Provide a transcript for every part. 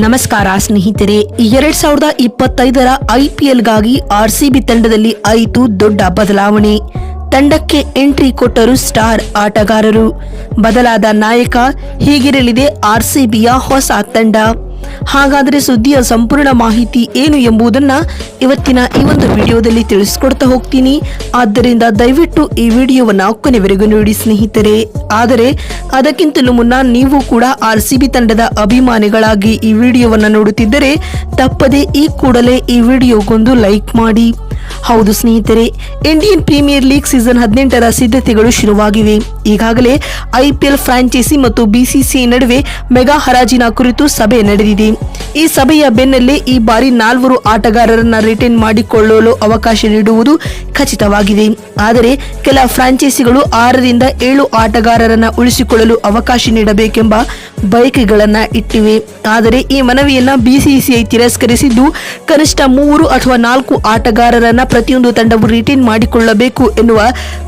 ನಮಸ್ಕಾರ ಸ್ನೇಹಿತರೆ ಎರಡ್ ಸಾವಿರದ ಇಪ್ಪತ್ತೈದರ ಐಪಿಎಲ್ಗಾಗಿ ಆರ್ಸಿಬಿ ತಂಡದಲ್ಲಿ ಆಯಿತು ದೊಡ್ಡ ಬದಲಾವಣೆ. ತಂಡಕ್ಕೆ ಎಂಟ್ರಿ ಕೊಟ್ಟರು ಸ್ಟಾರ್ ಆಟಗಾರರು. ಬದಲಾದ ನಾಯಕ ಹೀಗಿರಲಿದೆ ಆರ್ಸಿಬಿಯ ಹೊಸ ತಂಡ. ಹಾಗಾದರೆ ಸುದ್ದಿಯ ಸಂಪೂರ್ಣ ಮಾಹಿತಿ ಏನು ಎಂಬುದನ್ನು ಇವತ್ತಿನ ಈ ಒಂದು ವಿಡಿಯೋದಲ್ಲಿ ತಿಳಿಸಿಕೊಡ್ತಾ ಹೋಗ್ತೀನಿ. ಆದ್ದರಿಂದ ದಯವಿಟ್ಟು ಈ ವಿಡಿಯೋವನ್ನು ಕೊನೆವರೆಗೂ ನೋಡಿ ಸ್ನೇಹಿತರೆ. ಆದರೆ, ಅದಕ್ಕಿಂತಲೂ ಮುನ್ನ ನೀವು ಕೂಡ ಆರ್ ತಂಡದ ಅಭಿಮಾನಿಗಳಾಗಿ ಈ ವಿಡಿಯೋವನ್ನು ನೋಡುತ್ತಿದ್ದರೆ, ತಪ್ಪದೆ ಈ ಕೂಡಲೇ ಈ ವಿಡಿಯೋಗೊಂದು ಲೈಕ್ ಮಾಡಿ. ಹೌದು ಸ್ನೇಹಿತರೆ, ಇಂಡಿಯನ್ ಪ್ರೀಮಿಯರ್ ಲೀಗ್ ಸೀಸನ್ ಹದಿನೆಂಟರ ಸಿದ್ಧತೆಗಳು ಶುರುವಾಗಿವೆ. ಈಗಾಗಲೇ ಐಪಿಎಲ್ ಫ್ರಾಂಚೈಸಿ ಮತ್ತು ಬಿಸಿಸಿಐ ನಡುವೆ ಮೆಗಾ ಹರಾಜಿನ ಕುರಿತು ಸಭೆ ನಡೆದಿದೆ. ಈ ಸಭೆಯ ಬೆನ್ನಲ್ಲೇ ಈ ಬಾರಿ ನಾಲ್ವರು ಆಟಗಾರರನ್ನ ರಿಟೇನ್ ಮಾಡಿಕೊಳ್ಳಲು ಅವಕಾಶ ನೀಡುವುದು ಖಚಿತವಾಗಿದೆ. ಆದರೆ ಕೆಲ ಫ್ರಾಂಚೈಸಿಗಳು ಆರರಿಂದ ಏಳು ಆಟಗಾರರನ್ನ ಉಳಿಸಿಕೊಳ್ಳಲು ಅವಕಾಶ ನೀಡಬೇಕೆಂಬ ಬಯಕೆಗಳನ್ನ ಇಟ್ಟಿವೆ. ಆದರೆ ಈ ಮನವಿಯನ್ನ ಬಿಸಿಸಿಐ ತಿರಸ್ಕರಿಸಿದ್ದು, ಕನಿಷ್ಠ ಮೂರು ಅಥವಾ ನಾಲ್ಕು ಆಟಗಾರರನ್ನ ಪ್ರತಿಯೊಂದು ತಂಡವು ರಿಟೈನ್ ಮಾಡಿಕೊಳ್ಳಬೇಕು ಎನ್ನುವ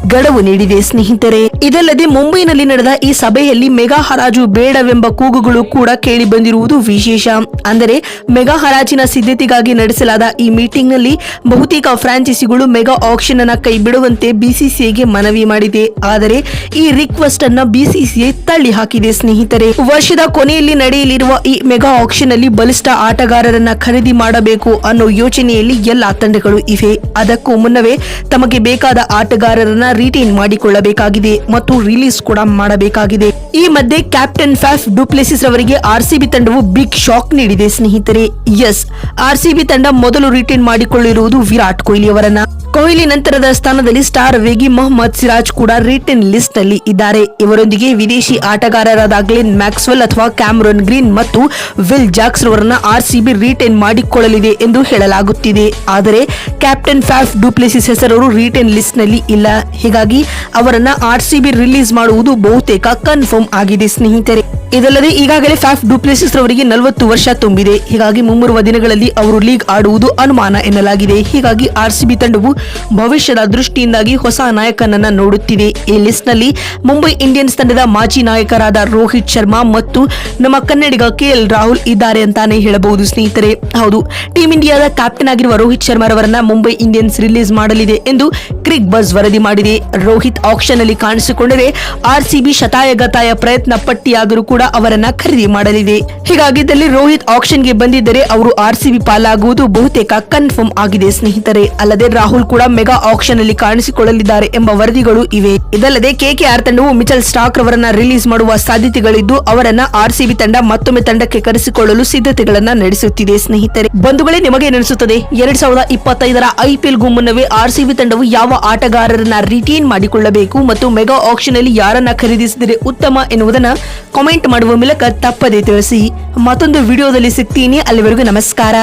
ಗಡವು ನೀಡಿದೆ ಸ್ನೇಹಿತರೆ. ಇದಲ್ಲದೆ ಮುಂಬೈನಲ್ಲಿ ನಡೆದ ಈ ಸಭೆಯಲ್ಲಿ ಮೆಗಾ ಹರಾಜು ಬೇಡವೆಂಬ ಕೂಗುಗಳು ಕೂಡ ಕೇಳಿ ಬಂದಿರುವುದು ವಿಶೇಷ. ಅಂದರೆ ಮೆಗಾ ಹರಾಜಿನ ಸಿದ್ಧತೆಗಾಗಿ ನಡೆಸಲಾದ ಈ ಮೀಟಿಂಗ್ನಲ್ಲಿ ಬಹುತೇಕ ಫ್ರಾಂಚೈಸಿಗಳು ಮೆಗಾ ಆಕ್ಷನ್ ಅನ್ನ ಕೈ ಬಿಡುವಂತೆ ಬಿಸಿಸಿಐಗೆ ಮನವಿ ಮಾಡಿದೆ. ಆದರೆ ಈ ರಿಕ್ವೆಸ್ಟ್ ಅನ್ನ ಬಿಸಿಸಿಐ ತಳ್ಳಿ ಹಾಕಿದೆ ಸ್ನೇಹಿತರೆ. ವರ್ಷದ ಕೊನೆಯಲ್ಲಿ ನಡೆಯಲಿರುವ ಈ ಮೆಗಾ ಆಕ್ಷನ್ ಅಲ್ಲಿ ಬಲಿಷ್ಠ ಆಟಗಾರರನ್ನ ಖರೀದಿ ಮಾಡಬೇಕು ಅನ್ನೋ ಯೋಚನೆಯಲ್ಲಿ ಎಲ್ಲಾ ತಂಡಗಳು ಇವೆ. ಅದಕ್ಕೂ ಮುನ್ನವೇ ತಮಗೆ ಬೇಕಾದ ಆಟಗಾರರನ್ನ ರಿಟೈನ್ ಮಾಡಿಕೊಳ್ಳಬೇಕಾಗಿದೆ ಮತ್ತು ರಿಲೀಸ್ ಕೂಡ ಮಾಡಬೇಕಾಗಿದೆ. ಈ ಮಧ್ಯೆ ಕ್ಯಾಪ್ಟನ್ ಫ್ಯಾಫ್ ಡುಪ್ಲೆಸಿಸ್ ಅವರಿಗೆ ಆರ್ಸಿಬಿ ತಂಡವು ಬಿಗ್ ಶಾಕ್ ನೀಡಿದೆ ಸ್ನೇಹಿತರೆ. ಎಸ್ ಆರ್ಸಿಬಿ ತಂಡ ಮೊದಲು ರಿಟೈನ್ ಮಾಡಿಕೊಳ್ಳಿರುವುದು ವಿರಾಟ್ ಕೊಹ್ಲಿ ಅವರನ್ನ. ಕೊಹ್ಲಿ ನಂತರದ ಸ್ಥಾನದಲ್ಲಿ ಸ್ಟಾರ್ ವೇಗಿ ಮೊಹಮ್ಮದ್ ಸಿರಾಜ್ ಕೂಡ ರಿಟರ್ನ್ ಲಿಸ್ಟ್ನಲ್ಲಿ ಇದ್ದಾರೆ. ಇವರೊಂದಿಗೆ ವಿದೇಶಿ ಆಟಗಾರರಾದ ಗ್ಲೆನ್ ಮ್ಯಾಕ್ಸ್ವೆಲ್ ಅಥವಾ ಕ್ಯಾಮ್ರನ್ ಗ್ರೀನ್ ಮತ್ತು ವಿಲ್ ಜಾಕ್ಸ್ ಅವರನ್ನ ಆರ್ಸಿಬಿ ರಿಟೈನ್ ಮಾಡಿಕೊಳ್ಳಲಿದೆ ಎಂದು ಹೇಳಲಾಗುತ್ತಿದೆ. ಆದರೆ ಕ್ಯಾಪ್ಟನ್ ಫ್ಯಾಫ್ ಡುಪ್ಲೆಸಿಸ್ ಹೆಸರವರು ರಿಟೈನ್ ಲಿಸ್ಟ್ನಲ್ಲಿ ಇಲ್ಲ. ಹೀಗಾಗಿ ಅವರನ್ನ ಆರ್ಸಿಬಿ ರಿಲೀಸ್ ಮಾಡುವುದು ಬಹುತೇಕ ಕನ್ಫರ್ಮ್ ಆಗಿದೆ ಸ್ನೇಹಿತರೆ. ಇದಲ್ಲದೆ ಈಗಾಗಲೇ ಫ್ಯಾಫ್ ಡುಪ್ಲೆಸಿಸ್ ರವರಿಗೆ ನಲವತ್ತು ವರ್ಷ ತುಂಬಿದೆ. ಹೀಗಾಗಿ ಮುಂಬರುವ ದಿನಗಳಲ್ಲಿ ಅವರು ಲೀಗ್ ಆಡುವುದು ಅನುಮಾನ ಎನ್ನಲಾಗಿದೆ. ಹೀಗಾಗಿ ಆರ್ಸಿಬಿ ತಂಡವು ಭವಿಷ್ಯದ ದೃಷ್ಟಿಯಿಂದಾಗಿ ಹೊಸ ನಾಯಕನನ್ನ ನೋಡುತ್ತಿದೆ. ಈ ಲಿಸ್ಟ್ನಲ್ಲಿ ಮುಂಬೈ ಇಂಡಿಯನ್ಸ್ ತಂಡದ ಮಾಜಿ ನಾಯಕರಾದ ರೋಹಿತ್ ಶರ್ಮಾ ನಮ್ಮ ಕನ್ನಡಿಗ ಕೆಎಲ್ ರಾಹುಲ್ ಇದ್ದಾರೆ ಅಂತಾನೆ ಹೇಳಬಹುದು ಸ್ನೇಹಿತರೆ. ಹೌದು ಟೀಂ ಇಂಡಿಯಾದ ಕ್ಯಾಪ್ಟನ್ ಆಗಿರುವ ರೋಹಿತ್ ಶರ್ಮಾ ರವರನ್ನ ಮುಂಬೈ ಇಂಡಿಯನ್ಸ್ ರಿಲೀಸ್ ಮಾಡಲಿದೆ ಎಂದು ಕ್ರಿಕ್ ಬಸ್ ವರದಿ ಮಾಡಿದೆ. ರೋಹಿತ್ ಆಕ್ಷನ್ ಅಲ್ಲಿ ಕಾಣಿಸಿಕೊಂಡರೆ ಆರ್ಸಿಬಿ ಶತಾಯಗತಾಯ ಪ್ರಯತ್ನ ಪಟ್ಟಿಯಾದರೂ ಕೂಡ ಅವರನ್ನ ಖರೀದಿ ಮಾಡಲಿದೆ. ಹೀಗಾಗಿದ್ದಲ್ಲಿ ರೋಹಿತ್ ಆಕ್ಷನ್ಗೆ ಬಂದಿದ್ದರೆ ಅವರು ಆರ್ಸಿಬಿ ಪಾಲಾಗುವುದು ಬಹುತೇಕ ಕನ್ಫರ್ಮ್ ಆಗಿದೆ ಸ್ನೇಹಿತರೆ. ಅಲ್ಲದೆ ರಾಹುಲ್ ಕೂಡ ಮೆಗಾ ಆಕ್ಷನ್ ಅಲ್ಲಿ ಕಾಣಿಸಿಕೊಳ್ಳಲಿದ್ದಾರೆ ಎಂಬ ವರದಿಗಳು ಇವೆ. ಇದಲ್ಲದೆ ಕೆಕೆಆರ್ ತಂಡವು ಮಿಚಲ್ ಸ್ಟಾಕ್ ರವರನ್ನ ರಿಲೀಸ್ ಮಾಡುವ ಸಾಧ್ಯತೆಗಳಿದ್ದು ಅವರನ್ನ ಆರ್ಸಿಬಿ ತಂಡ ಮತ್ತೊಮ್ಮೆ ತಂಡಕ್ಕೆ ಕರೆಸಿಕೊಳ್ಳಲು ಸಿದ್ಧತೆಗಳನ್ನ ನಡೆಸುತ್ತಿದೆ, ಸ್ನೇಹಿತರೆ. ಬಂಧುಗಳೇ, ನಿಮಗೆ ನೆನೆಸುತ್ತದೆ ಎರಡ್ ಸಾವಿರದ ಇಪ್ಪತ್ತೈದರ ಐಪಿಎಲ್ ಗೂ ಮುನ್ನವೇ ಆರ್ಸಿಬಿ ತಂಡವು ಯಾವ ಆಟಗಾರರನ್ನ ರಿಟೈನ್ ಮಾಡಿಕೊಳ್ಳಬೇಕು ಮತ್ತು ಮೆಗಾ ಆಕ್ಷನ್ ಅಲ್ಲಿ ಯಾರನ್ನ ಖರೀದಿಸಿದರೆ ಉತ್ತಮ ಎನ್ನುವುದನ್ನ ಕಾಮೆಂಟ್ ಮಾಡುವ ಮೂಲಕ ತಪ್ಪದೆ ತಿಳಿಸಿ. ಮತ್ತೊಂದು ವಿಡಿಯೋದಲ್ಲಿ ಸಿಗ್ತೀನಿ. ಅಲ್ಲಿವರೆಗೂ ನಮಸ್ಕಾರ.